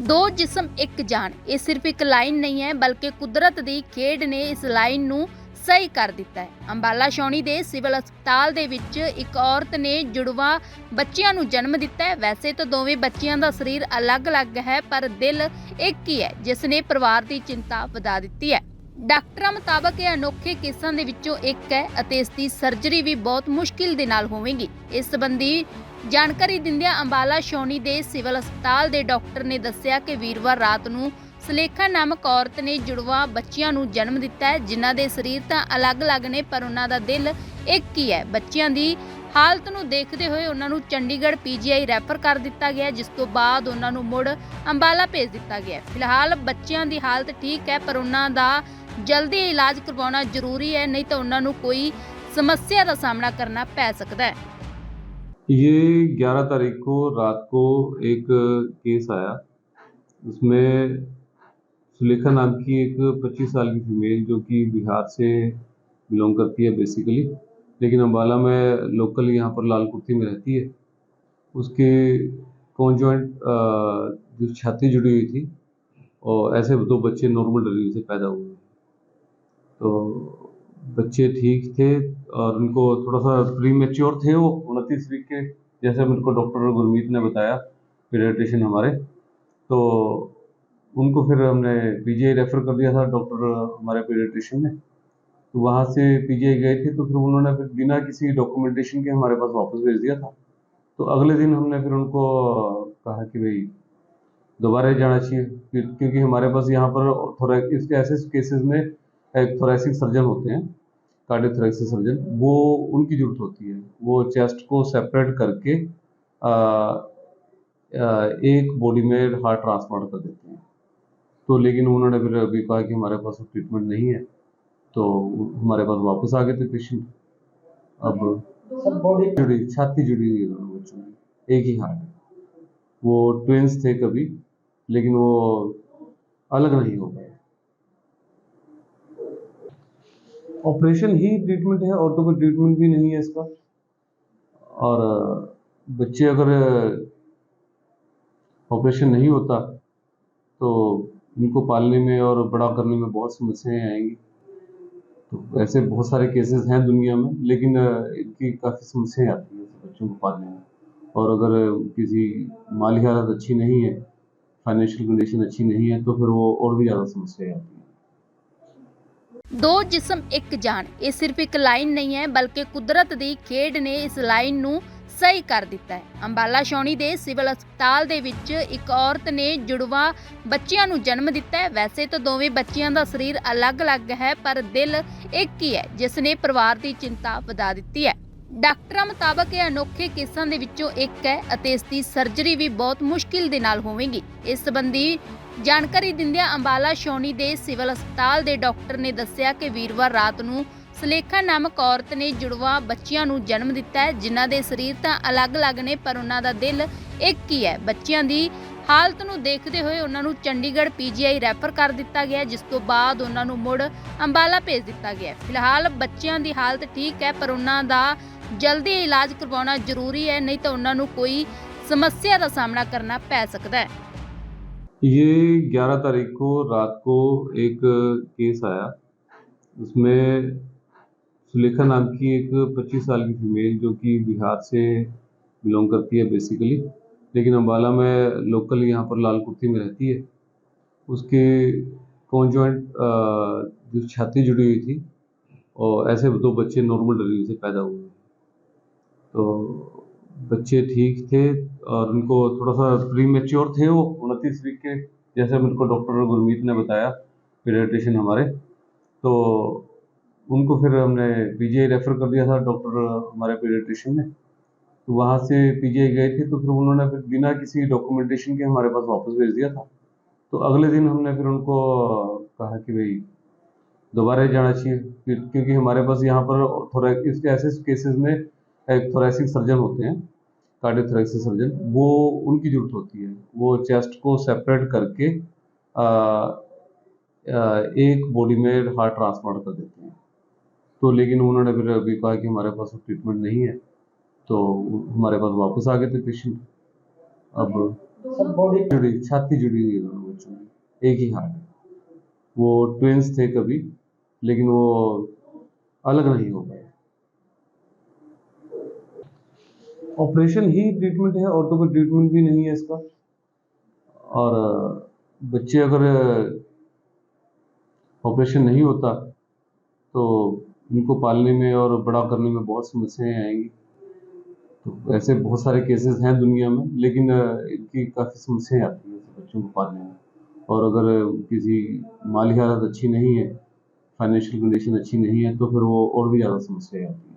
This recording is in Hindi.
ਦੋ ਜਿਸਮ, ਇੱਕ ਜਾਨ। ਇਹ ਸਿਰਫ ਇੱਕ ਲਾਈਨ ਨਹੀਂ ਹੈ, ਬਲਕਿ ਕੁਦਰਤ ਦੀ ਖੇਡ ਨੇ ਇਸ ਲਾਈਨ ਨੂੰ ਸਹੀ ਕਰ ਦਿੱਤਾ ਹੈ। ਅੰਬਾਲਾ ਸ਼ੌਣੀ ਦੇ ਸਿਵਲ ਹਸਪਤਾਲ ਦੇ ਵਿੱਚ ਇੱਕ ਔਰਤ ਨੇ ਜੁੜਵਾ ਬੱਚਿਆਂ ਨੂੰ ਜਨਮ ਦਿੱਤਾ ਹੈ। ਵੈਸੇ ਤਾਂ ਦੋਵੇਂ ਬੱਚਿਆਂ ਦਾ ਸਰੀਰ ਅਲੱਗ-ਅਲੱਗ ਹੈ, ਪਰ ਦਿਲ ਇੱਕ ਹੀ ਹੈ, ਜਿਸ ਨੇ ਪਰਿਵਾਰ ਦੀ ਚਿੰਤਾ ਵਧਾ ਦਿੱਤੀ ਹੈ। ਡਾਕਟਰਾਂ ਮੁਤਾਬਕ ਇਹ ਅਨੋਖੇ ਕੇਸਾਂ ਦੇ ਵਿੱਚੋਂ ਇੱਕ ਹੈ ਅਤੇ ਇਸ ਦੀ ਸਰਜਰੀ ਵੀ ਬਹੁਤ ਮੁਸ਼ਕਿਲ ਦੇ ਨਾਲ ਹੋਵੇਗੀ। ਇਸ ਸੰਬੰਧੀ ਜਾਣਕਾਰੀ ਦਿੰਦਿਆਂ ਅੰਬਾਲਾ ਸ਼ੌਣੀ ਦੇ ਸਿਵਲ ਹਸਪਤਾਲ ਦੇ ਡਾਕਟਰ ਨੇ ਦੱਸਿਆ ਕਿ ਵੀਰਵਾਰ ਰਾਤ ਨੂੰ ਸੁਲੇਖਾ ਨਾਮਕ ਔਰਤ ਨੇ ਜੁੜਵਾ ਬੱਚਿਆਂ ਨੂੰ ਜਨਮ ਦਿੱਤਾ ਹੈ, ਜਿਨ੍ਹਾਂ ਦੇ ਸਰੀਰ ਤਾਂ ਅਲੱਗ-ਅਲੱਗ ਨੇ, ਪਰ ਉਹਨਾਂ ਦਾ ਦਿਲ ਇੱਕ ਹੀ ਹੈ। ਬੱਚਿਆਂ ਦੀ ਹਾਲਤ ਨੂੰ ਦੇਖਦੇ ਹੋਏ ਉਹਨਾਂ ਨੂੰ ਚੰਡੀਗੜ੍ਹ ਪੀਜੀਆਈ ਰੈਫਰ ਕਰ ਦਿੱਤਾ ਗਿਆ, ਜਿਸ ਤੋਂ ਬਾਅਦ ਉਹਨਾਂ ਨੂੰ ਮੁੜ ਅੰਬਾਲਾ ਭੇਜ ਦਿੱਤਾ ਗਿਆ ਫਿਲਹਾਲ ਬੱਚਿਆਂ ਦੀ ਹਾਲਤ ਠੀਕ ਹੈ, ਪਰ ਉਹਨਾਂ ਦਾ ਜਲਦੀ ਇਲਾਜ ਕਰਵਾਉਣਾ ਜ਼ਰੂਰੀ ਹੈ, ਨਹੀਂ ਤਾਂ ਉਹਨਾਂ ਨੂੰ ਕੋਈ ਸਮੱਸਿਆ ਦਾ ਸਾਹਮਣਾ ਕਰਨਾ ਪੈ ਸਕਦਾ ਹੈ। ये 11 तारीख को रात को एक केस आया। उसमें सुलेखा नाम की एक 25 साल की फीमेल जो कि बिहार से बिलोंग करती है बेसिकली लेकिन अम्बाला में लोकल यहाँ पर लाल कुर्ती में रहती है। उसके कॉन्जॉइंट जो छाती जुड़ी हुई थी और ऐसे दो बच्चे नॉर्मल डिलीवरी से पैदा हुए। तो बच्चे ठीक थे और उनको थोड़ा सा प्री मेच्योर थे वो, उनतीस वीक के, जैसे मेरे को डॉक्टर गुरमीत ने बताया पीडियाट्रिशियन हमारे तो उनको फिर हमने पीजीआई रेफर कर दिया था डॉक्टर हमारे पीडियाट्रिशियन ने तो वहाँ से पीजीआई गए थे तो फिर उन्होंने फिर बिना किसी डॉक्यूमेंटेशन के हमारे पास वापस भेज दिया था। तो अगले दिन हमने फिर उनको कहा कि भाई, दोबारा जाना चाहिए, क्यों- क्योंकि हमारे पास यहाँ पर थोड़ा इसके ऐसे केसेस में थोरेसिक सर्जन होते हैं कार्डियोथोरेसिक सर्जन वो उनकी ज़रूरत होती है। वो चेस्ट को सेपरेट करके आ, आ, एक बॉडी में हार्ट ट्रांसप्लांट कर देते हैं। तो लेकिन उन्होंने फिर अभी कहा कि हमारे पास ट्रीटमेंट नहीं है तो हमारे पास वापस आ गए थे पेशेंट। अब बॉडी जुड़ी छाती जुड़ी हुई है दोनों बच्चों की। एक ही हार्ट है। वो ट्विंस थे कभी लेकिन वो अलग नहीं हो पाए ऑपरेशन ही ट्रीटमेंट है और तो कोई ट्रीटमेंट भी नहीं है इसका। और बच्चे अगर ऑपरेशन नहीं होता तो इनको पालने में और बड़ा करने में बहुत समस्याएँ आएँगी। तो ऐसे बहुत सारे केसेस हैं दुनिया में, लेकिन इनकी काफ़ी समस्याएँ आती हैं बच्चों को पालने में। और अगर किसी माली हालत अच्छी नहीं है फाइनेंशियल कंडीशन अच्छी नहीं है तो फिर वो और भी ज़्यादा समस्याएँ आती हैं। ਦੋ ਜਿਸਮ ਇੱਕ ਜਾਨ। ਇਹ ਸਿਰਫ ਇੱਕ ਲਾਈਨ ਨਹੀਂ ਹੈ, ਬਲਕਿ ਕੁਦਰਤ ਦੀ ਖੇਡ ਨੇ ਇਸ ਲਾਈਨ ਨੂੰ ਸਹੀ ਕਰ ਦਿੱਤਾ ਹੈ। ਅੰਬਾਲਾ ਸ਼ੌਣੀ ਦੇ ਸਿਵਲ ਹਸਪਤਾਲ ਦੇ ਵਿੱਚ ਇੱਕ ਔਰਤ ਨੇ ਜੁੜਵਾ ਬੱਚਿਆਂ ਨੂੰ ਜਨਮ ਦਿੱਤਾ ਹੈ। ਵੈਸੇ ਤਾਂ ਦੋਵੇਂ ਬੱਚਿਆਂ ਦਾ ਸਰੀਰ ਅਲੱਗ-ਅਲੱਗ ਹੈ, ਪਰ ਦਿਲ ਇੱਕ ਹੀ ਹੈ, ਜਿਸ ਨੇ ਪਰਿਵਾਰ ਦੀ ਚਿੰਤਾ ਵਧਾ ਦਿੱਤੀ ਹੈ। ਡਾਕਟਰਾਂ ਮੁਤਾਬਕ ਇਹ ਅਨੋਖੇ ਕੇਸਾਂ ਦੇ ਵਿੱਚੋਂ ਇੱਕ ਹੈ ਅਤੇ ਇਸ ਦੀ ਸਰਜਰੀ ਵੀ ਬਹੁਤ ਮੁਸ਼ਕਿਲ ਦੇ ਨਾਲ ਹੋਵੇਗੀ। ਇਸ ਸੰਬੰਧੀ ਜਾਣਕਾਰੀ ਦਿੰਦਿਆਂ ਅੰਬਾਲਾ ਸ਼ੌਣੀ ਦੇ ਸਿਵਲ ਹਸਪਤਾਲ ਦੇ ਡਾਕਟਰ ਨੇ ਦੱਸਿਆ ਕਿ ਵੀਰਵਾਰ ਰਾਤ ਨੂੰ ਸਲੇਖਾ ਨਾਮਕ ਔਰਤ ਨੇ ਜੁੜਵਾ ਬੱਚਿਆਂ ਨੂੰ ਜਨਮ ਦਿੱਤਾ ਹੈ, ਜਿਨ੍ਹਾਂ ਦੇ ਸਰੀਰ ਤਾਂ ਅਲੱਗ-ਅਲੱਗ ਨੇ, ਪਰ ਉਹਨਾਂ ਦਾ ਦਿਲ ਇੱਕ ਹੀ ਹੈ। ਬੱਚਿਆਂ ਦੀ ਹਾਲਤ ਨੂੰ ਦੇਖਦੇ ਹੋਏ ਉਹਨਾਂ ਨੂੰ ਚੰਡੀਗੜ੍ਹ ਪੀਜੀਆਈ ਰੈਫਰ ਕਰ ਦਿੱਤਾ ਗਿਆ, ਜਿਸ ਤੋਂ ਬਾਅਦ ਉਹਨਾਂ ਨੂੰ ਮੁੜ ਅੰਬਾਲਾ ਭੇਜ ਦਿੱਤਾ ਗਿਆ। ਫਿਲਹਾਲ ਬੱਚਿਆਂ ਦੀ ਹਾਲਤ ਠੀਕ ਹੈ, ਪਰ ਉਹਨਾਂ ਦਾ ਜਲਦੀ ਇਲਾਜ ਕਰਵਾਉਣਾ ਜ਼ਰੂਰੀ ਹੈ, ਨਹੀਂ ਤਾਂ ਉਹਨਾਂ ਨੂੰ ਕੋਈ ਸਮੱਸਿਆ ਦਾ ਸਾਹਮਣਾ ਕਰਨਾ ਪੈ ਸਕਦਾ ਹੈ। ये 11 तारीख को रात को एक केस आया। उसमें सुलेखा नाम की एक 25 साल की फीमेल जो कि बिहार से बिलोंग करती है बेसिकली लेकिन अम्बाला में लोकल यहाँ पर लाल कुर्ती में रहती है। उसके कॉन्जॉइंट जो छाती जुड़ी हुई थी, और ऐसे दो बच्चे नॉर्मल डिलीवरी से पैदा हुए। तो बच्चे ठीक थे और उनको थोड़ा सा प्री मेच्योर थे वो, उनतीस वीक के, जैसे मेरे को डॉक्टर गुरमीत ने बताया पीडियाट्रिशियन हमारे तो उनको फिर हमने पीजीआई रेफर कर दिया था डॉक्टर हमारे पीडियाट्रिशियन ने तो वहाँ से पीजीआई गए थे तो फिर उन्होंने फिर बिना किसी डॉक्यूमेंटेशन के हमारे पास वापस भेज दिया था। तो अगले दिन हमने फिर उनको कहा कि भाई, दोबारा जाना चाहिए क्यों- क्योंकि हमारे पास यहाँ पर थोड़ा इसके ऐसे केसेस में एक थोरेसिक सर्जन होते हैं कार्डियोथोरेसिक सर्जन वो उनकी ज़रूरत होती है। वो चेस्ट को सेपरेट करके आ, एक बॉडी में हार्ट ट्रांसप्लांट कर देते हैं। तो लेकिन उन्होंने फिर अभी कहा कि हमारे पास ट्रीटमेंट नहीं है तो हमारे पास वापस आ गए थे पेशेंट अब जुड़ी छाती जुड़ी हुई दोनों बच्चों की एक ही हार्ट वो ट्विंस थे कभी लेकिन वो अलग नहीं हो पाए। ऑपरेशन ही ट्रीटमेंट है और तो कोई ट्रीटमेंट भी नहीं है इसका। और, बच्चे अगर, ऑपरेशन नहीं होता तो इनको पालने में और बड़ा करने में बहुत समस्याएँ आएँगी। तो ऐसे बहुत सारे केसेस हैं दुनिया में, लेकिन, इनकी काफ़ी समस्याएँ आती हैं बच्चों को पालने में। और अगर किसी माली हालत अच्छी नहीं है फाइनेंशियल कंडीशन अच्छी नहीं है तो फिर वो और भी ज़्यादा समस्याएँ आती हैं।